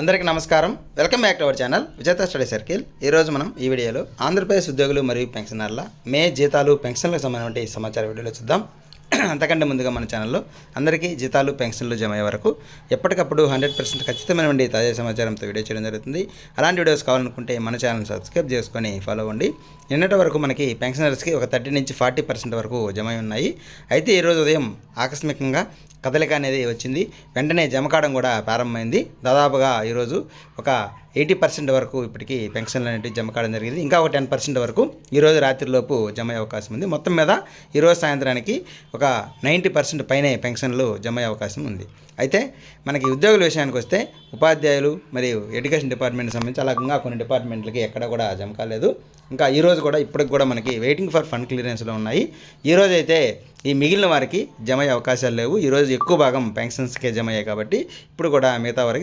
అందరికీ నమస్కారం. Welcome back to our channel Vijetha study circle. ఈరోజు మనం ఈ వీడియోలో ఆంధ్రప్రదేశ్ ఉద్యోగులు మరియు పెన్షనర్ల మే జీతాలు పెన్షన్లకు సంబంధించిన సమాచార వీడియోలో చూద్దాం. అంతకంటే ముందుగా మన ఛానల్లో అందరికీ జీతాలు పెన్షన్లు జమ అయ్యే వరకు ఎప్పటికప్పుడు హండ్రెడ్ పర్సెంట్ ఖచ్చితమైనటువంటి తాజా సమాచారంతో వీడియో చేయడం జరుగుతుంది. అలాంటి వీడియోస్ కావాలనుకుంటే మన ఛానల్ సబ్స్క్రైబ్ చేసుకొని ఫాలో అవ్వండి. నిన్నటి వరకు మనకి పెన్షనర్స్కి ఒక థర్టీ నుంచి ఫార్టీ పర్సెంట్ వరకు జమ ఉన్నాయి. అయితే ఈరోజు ఉదయం ఆకస్మికంగా కదలిక అనేది వచ్చింది. వెంటనే జమకాడం కూడా ప్రారంభమైంది. దాదాపుగా ఈరోజు ఒక ఎయిటీ పర్సెంట్ వరకు ఇప్పటికీ పెన్షన్లు అనేవి జమ కావడం జరిగింది. ఇంకా ఒక టెన్ పర్సెంట్ వరకు ఈరోజు రాత్రిలోపు జమ అయ్యే అవకాశం ఉంది. మొత్తం మీద ఈరోజు సాయంత్రానికి ఒక నైంటీ పర్సెంట్ పైనే పెన్షన్లు జమ అయ్యే అవకాశం ఉంది. అయితే మనకి ఉద్యోగుల విషయానికి వస్తే ఉపాధ్యాయులు మరియు ఎడ్యుకేషన్ డిపార్ట్మెంట్ సంబంధించి అలాగంగా కొన్ని డిపార్ట్మెంట్లకి ఎక్కడ కూడా జమ కాలేదు. ఇంకా ఈరోజు కూడా ఇప్పటికి కూడా మనకి వెయిటింగ్ ఫర్ ఫండ్ క్లియరెన్స్లో ఉన్నాయి. ఈరోజైతే అయితే ఈ మిగిలిన వారికి జమ అయ్యే అవకాశాలు లేవు. ఈరోజు ఎక్కువ భాగం పెన్షన్స్కే జమ అయ్యాయి కాబట్టి ఇప్పుడు కూడా మిగతా వారికి